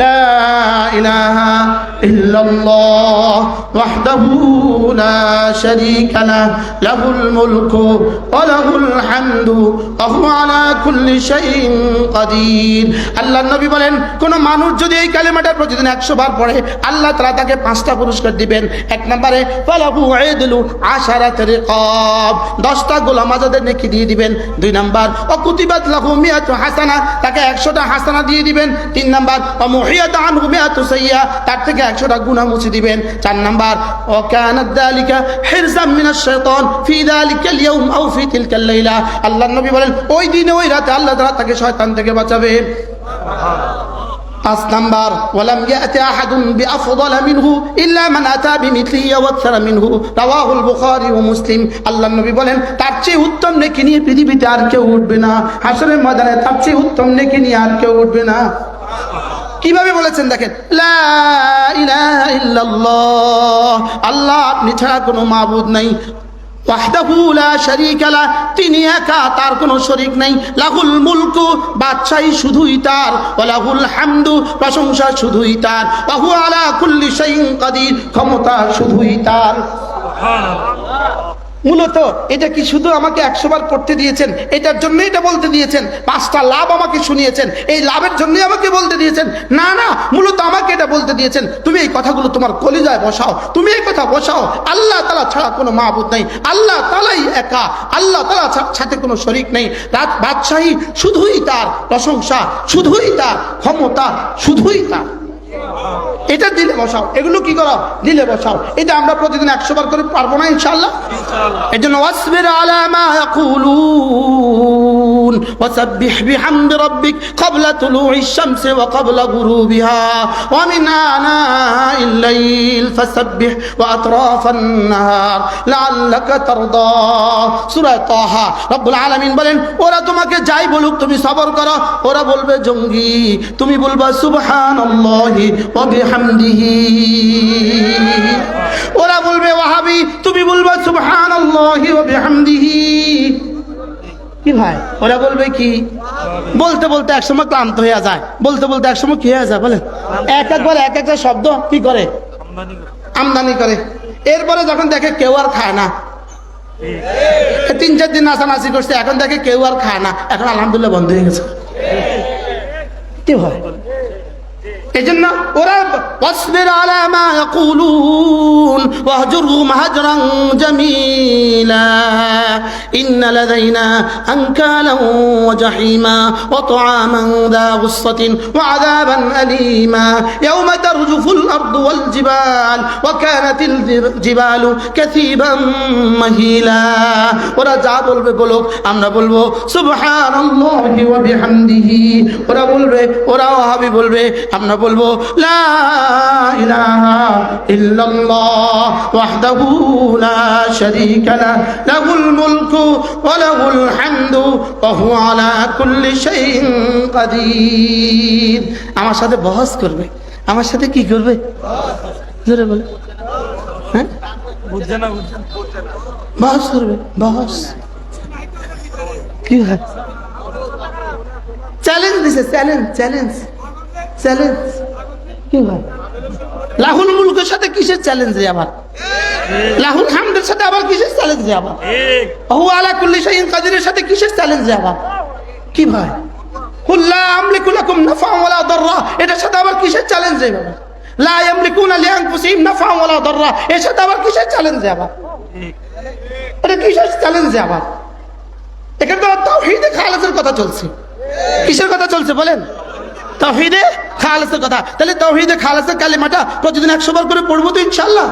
لا إله إلا الله وحده لا شريك له له الملك وله الحمد وهو على كل شيء قدير আল্লাহ নবী বলেন কোন মানুষ যদি এই কালেমাটার প্রতিদিন একশো বার পড়ে আল্লাহ তারা তাকে পাঁচটা পুরস্কার দিবেন এক নম্বরে ফালাহু আইদলু আশারাত রিকাব দশটা গোলাম আজাদের নেকি দিয়ে দিবেন দুই নাম্বার অকুতিবাত লাহু মিয়াতু হাসানা তাকে একশোটা হাসানা দিয়ে দিবেন তিন নাম্বার অমুহিয়াত আনহু মিয়াতু সাইয়্যা তার থেকে একশোটা গুনাহ মুছে দিবেন। চার নাম্বার আল্লাহর নবী বলেন, ওই দিনে ওই রাতে আল্লাহ তাআলা তাকে শয়তান থেকে বাঁচাবেন পাঁচ নাম্বার, ওয়ালাম ইয়াতি আহাদুন বিআফদাল মিনহু ইল্লা মান আতা বিমিথলিহি ওয়া আকসারা মিনহু। রাওয়াহুল বুখারী ও মুসলিম। আল্লাহর নবী বলেন, তার চেয়ে উত্তম নেকি নিয়ে পৃথিবীতে আর কেউ উঠবে না। হাসরের ময়দানে তার চেয়ে উত্তম নেকি নিয়ে আর কেউ উঠবে না। কীভাবে বলেছেন দেখেন? আল্লাহ আপনি ছাড়া কোনো মাবুদ নাই। তিনি একা, তার কোনো শরীক নেই। লাহুল মুলকু, বাদশাহী শুধুই তার। লাহুল হামদু, প্রশংসা শুধুই তার। আলা কুল্লি শাইইন কাদির, ক্ষমতা শুধুই তার। মূলত এটা কি শুধু আমাকে একশো বার পড়তে দিয়েছেন? এটার জন্যই এটা বলতে দিয়েছেন। পাঁচটা লাভ আমাকে শুনিয়েছেন। এই লাভের জন্যই আমাকে বলতে দিয়েছেন। না না, মূলত আমাকে এটা বলতে দিয়েছেন। তুমি এই কথাগুলো তোমার কলিজায় বসাও। তুমি এই কথা বসাও। আল্লাহ তালা ছাড়া কোনো মাহবুদ নেই। আল্লাহ তালাই একা। আল্লাহ তালা সাথে কোনো শরিক নেই। বাদশাহী শুধুই তার প্রশংসা, শুধুই তার ক্ষমতা, শুধুই তার। এটা দিলে বসাও। এগুলো কি করাও? দিলে বসাও। এটা আমরা প্রতিদিন একশো বার করে পারব না ইনশাল্লাহ এই জন্য আলা মা ইয়াকুলুন। রাব্বিক ক্বাবলা তুলুইশ শামসি ওয়া ক্বাবলা গুরুবিহা। ওয়া মিন আনাইল লাইল ফাসাব্বিহ ওয়া আতরাফান নাহার। লাআল্লাকা তারদা। সূরা তাহা। রব্বুল আলামিন বলেন, ওরা তোমাকে যাই বলুক তুমি সবর করো। ওরা বলবে, জঙ্গি, তুমি বলবা, সুবহানাল্লাহি ওয়া বিহামদিহি। ওরা বলবে, ওয়াহাবি, তুমি বলবা, সুবহানাল্লাহি ওয়া বিহামদিহি। কি ভাই? ওরা বলবে কি? বলতে বলতে একসময় ক্লান্ত হয়ে যায়। বলতে বলতে একসময় কি হয়ে যায় বলেন? এক একবার এক একটা শব্দ কি করে? আমদানি করে। এরপরে যখন দেখে কেউ আর খায় না। তিন চার দিন নাচানাচি করছে, এখন দেখে কেউ আর খায় না। এখন আলহামদুলিল্লাহ বন্ধ হয়ে গেছে। কি হয় ওরা জামিলা। ওয়া তুআমান দা গুসসাতিন ওয়া আযাবান আলীমা। ইয়াওমা তারজুফুল আরদু ওয়াল জিবাল ওয়া কানাতিল জিবালু কাসীবান মাহিলা। ওরা যা বলবে বলুক, আমরা বলব সুবহানাল্লাহি ওয়া বিহামদিহি। ওরা বলবে, ওরা ওয়াহাবি বলবে, আমরা বলব লা ইল্লাল্লাহ ওয়াহদাহু লা শারীকা লা, লাহুল মুলকু ওয়া লাহুল হামদু ওয়া হুয়া আলা কুল্লি শাইইন কাদির। আমার সাথে বহস করবে। আমার সাথে কি করবে? জোরে বলে। হ্যাঁ? বুঝছে। বহস করবে, বহস। কি হয়? চ্যালেঞ্জ দিছে চ্যালেঞ্জ চ্যালেঞ্জ চ্যালেঞ্জ কি হয়? লাহুল মুলকের সাথে কিসের চ্যালেঞ্জ রে আবার? লাহুল হামদের সাথে আবার কিসের চ্যালেঞ্জ রে আবার? ঠিক। হু আলা কুল্লি শাইইন কাদিরের সাথে কিসের চ্যালেঞ্জ রে আবার? কি ভাই? কুল্লা আমলিকু লাকুম নাফা ওয়ালা দাররা। এটার সাথে আবার কিসের চ্যালেঞ্জ রে বাবা? লা ইয়ামলিকুনা লিআনফুসিহিম নাফা ওয়ালা দাররা। এর সাথে আবার কিসের চ্যালেঞ্জ রে আবার? ঠিক। এটা কিসের চ্যালেঞ্জ রে আবার? এখানে তো তাওহীদে খালেসের কথা চলছে। কিসের কথা চলছে বলেন? তাওহীদে খালেসের কথা। তাহলে তাওহীদে খালেসের কালিমাটা প্রতিদিন একশো বার করে পড়ব তো ইনশাল্লাহ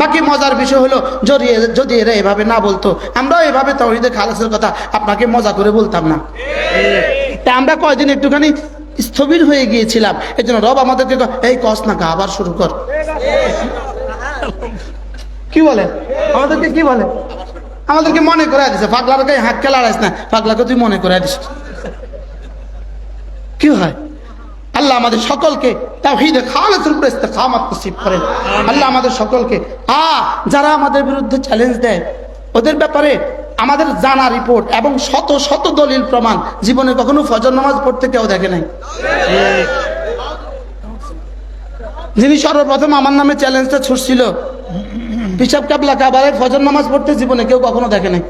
বাকি মজার বিষয় হলো যদি যদি এরা এভাবে না বলতো আমরাও এভাবে তাওহীদে খালেসের কথা আপনাকে মজা করে বলতাম না। তা আমরা কয়দিন একটুখানি স্থবির হয়ে গিয়েছিলাম এই জন্য রব আমাদেরকে এই কস না গা আবার শুরু কর। কি বলে? আমাদেরকে কি বলে? আমাদেরকে মনে করে দিছে পাগলার গায়ে হাত খেলা না পাগলাকে তুই মনে করে দিস। কি হয়? আল্লাহ আমাদের সকলকে তাওহীদে খালেসের উপরে নসিব করেন। আল্লাহ আমাদের সকলকে আ যারা আমাদের বিরুদ্ধে চ্যালেঞ্জ দেয় ওদের ব্যাপারে আমাদের জানা রিপোর্ট এবং শত শত দলিল প্রমাণ। জীবনে কখনো ফজর নামাজ পড়তে কেউ দেখে নাই। যিনি সর্বপ্রথম আমার নামে চ্যালেঞ্জটা ছুটছিল পিসাব কাবলা কাবারে ফজর নামাজ পড়তে জীবনে কেউ কখনো দেখে নাই।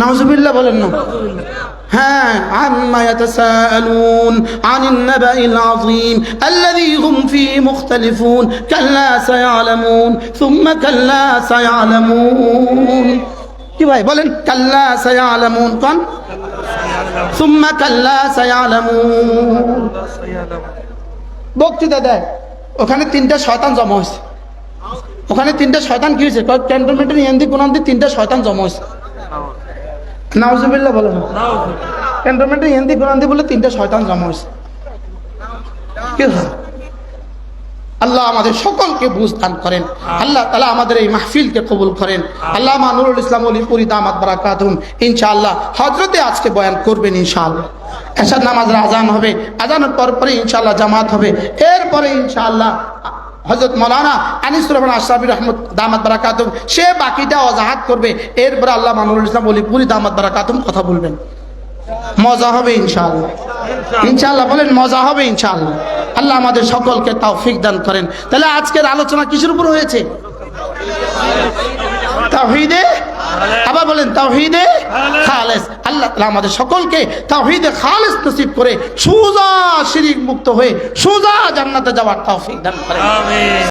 নাউজুবিল্লাহ বলেন না। হ্যাঁ আম্মা ইয়াতাসাআলুন আনিন নাবাইল আযীম আল্লাযী হুম ফী মুখতালিফুন, কাল্লা সায়ালামুন, সুম্মা কাল্লা সায়ালামুন। কি ভাই, বলেন, কাল্লা সায়ালামুন, কোন? সুম্মা কাল্লা সায়ালামুন। বক্তৃতা দেয়, ওখানে তিনটা শতান জমা হয়েছে। ওখানে তিনটা শয়তান কি হয়েছে? ক্যান্টনমেন্টের এমদি কোন তিনটা শয়তান জমা হয়েছে। নাউজুবিল্লাহ বলে না। ক্যান্টনমেন্টের ইন্দি কোন বলে তিনটা শয়তান জমা হয়েছে। আল্লাহ আমাদের সকলকে বুঝ দান করেন। আল্লাহ তালা আমাদের এই মাহফিলকে কবুল করেন। আল্লাহ নুরুল ইসলাম অলিপুরি দামাত বারাকাতুম ইনশাআল্লাহ হজরতে আজকে বয়ান করবেন ইনশাআল্লাহ। এসাদ নামাজের আজান হবে। আজানের পর পরে ইনশাআল্লাহ জামাত হবে। এরপরে ইনশাআল্লাহ হজরত মৌলানা আনিসুর রহমান আশরাফি রহমত দামাত বারাকাতুম সে বাকিটা অজাহাত করবে। এরপরে আল্লাহ মানুরুল ইসলাম অলিপুরি দামাত বারাকাতুম কথা বলবেন। মজা হবে ইনশাআল্লাহ। ইনশাআল্লাহ বলেন মজা হবে ইনশাআল্লাহ। আল্লাহ আমাদের সকলকে তৌফিক দান করেন। তাহলে আজকের আলোচনা কিসের উপর হয়েছে? তাওহীদে আবার বলেন তাহিদে খালেস। আল্লাহ তালা আমাদের সকলকে তাহিদে খালেস নসিব করে সুজা শিরিক মুক্ত হয়ে সুজা জান্নাতে যাওয়ার তৌফিক দান আমিন।